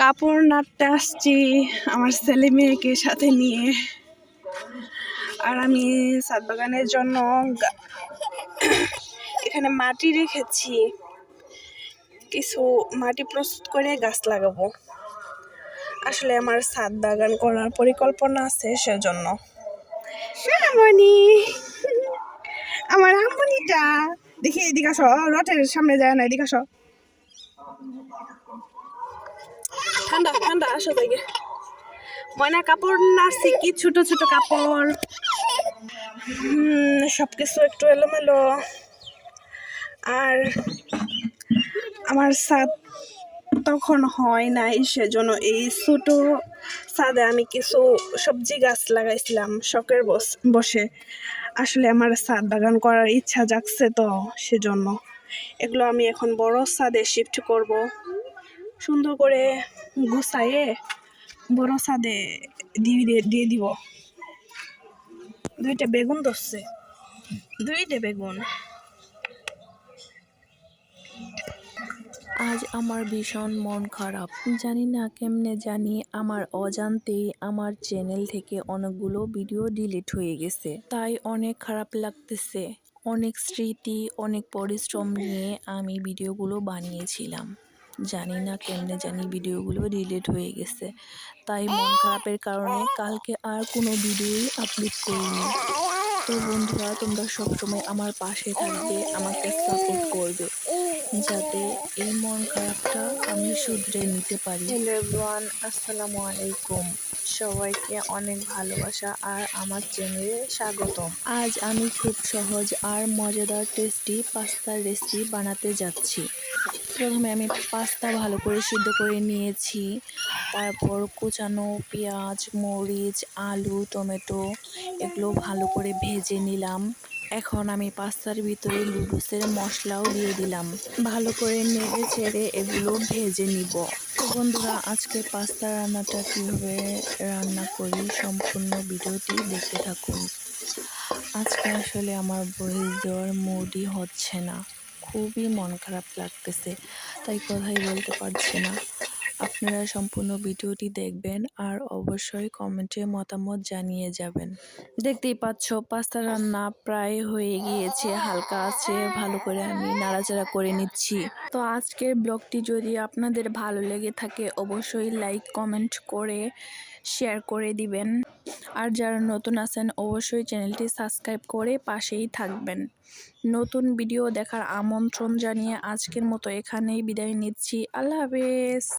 কাপড় নাড়তে আসছি আমার ছেলে মেয়েকে সাথে নিয়ে। আর আমি সাত বাগানের জন্য এখানে মাটি রেখেছি। কিছু মাটি প্রস্তুত করে গাছ লাগাবো। আসলে আমার ছাদ বাগান করার পরিকল্পনা আছে সেজন্য। সোনামণি আমার আম্মনিটা। দেখি, এদিকে আসো। রথের সামনে যায় না, এদিকে আসো। ঠান্ডা ঠান্ডা, আসো দেখে ময়না কাপড় নাড়ছি, কি ছোট ছোট কাপড়? সব কিছু একটু এলোমেলো। আর আমার সাথ তখন হয় নাই, সেজন্য এই ছোট ছাদে আমি কিছু সবজি গাছ লাগাইছিলাম, শখের বস আসলে আমার ছাদ বাগান করার ইচ্ছা জাগছে তো, সেজন্য। এগুলো আমি এখন বড় ছাদে শিফট করব। সুন্দর করে গুছাইয়ে বড় দিয়ে দিয়ে দিয়ে দিব। দুইটা বেগুন ধরছে। দুইটা বেগুন। আজ আমার ভীষণ মন খারাপ। জানি না কেমনে জানি আমার অজান্তেই আমার চ্যানেল থেকে অনেকগুলো ভিডিও ডিলিট হয়ে গেছে। তাই অনেক খারাপ লাগতেছে। অনেক স্মৃতি, অনেক পরিশ্রম নিয়ে আমি ভিডিওগুলো বানিয়েছিলাম। জানি না কেমনে জানি ভিডিওগুলো ডিলিট হয়ে গেছে। তাই মন খারাপের কারণে কালকে আর কোনো ভিডিওই আপলোড করিনি। তো বন্ধুরা তোমরা সবসময় আমার পাশে থাকবে আমাকে সাপোর্ট করবে যাতে এই মন খারাপটা আমি শুধরে নিতে পারি। হ্যালো এভরিওয়ান আসসালামু আলাইকুম। সবাইকে অনেক ভালোবাসা আর আমার চ্যানেলে স্বাগতম। আজ আমি খুব সহজ আর মজাদার টেস্টি পাস্তার রেসিপি বানাতে যাচ্ছি। প্রথমে আমি পাস্তা ভালো করে সিদ্ধ করে নিয়েছি। তারপর কুচানো পেঁয়াজ, মরিচ, আলু, টমেটো এগুলো ভালো করে ভেজে নিলাম। এখন আমি পাস্তার ভিতরে লুডুসের মশলাও দিয়ে দিলাম। ভালো করে নেড়ে ছেড়ে এগুলো ভেজে নিব। বন্ধুরা, আজকে পাস্তা রান্নাটা কীভাবে রান্না করি সম্পূর্ণ ভিডিওটি দেখতে থাকুন। আজকে আসলে আমার দেওয়ার মুডই হচ্ছে না। খুবই মন খারাপ লাগতেছে। তাই কথাই বলতে পারছি না। আপনারা সম্পূর্ণ ভিডিওটি দেখবেন আর অবশ্যই কমেন্টে মতামত জানিয়ে যাবেন। দেখতেই পাচ্ছ, পাস্তা রান্না প্রায় হয়ে গিয়েছে। হালকা আছে, ভালো করে আমি নাড়াচাড়া করে নিচ্ছি। তো আজকের ব্লগটি যদি আপনাদের ভালো লেগে থাকে, অবশ্যই লাইক, কমেন্ট করে, শেয়ার করে দিবেন। আর যারা নতুন আছেন, অবশ্যই চ্যানেলটি সাবস্ক্রাইব করে পাশেই থাকবেন। নতুন ভিডিও দেখার আমন্ত্রণ জানিয়ে আজকের মতো এখানেই বিদায় নিচ্ছি। আল্লাহ হাফেজ।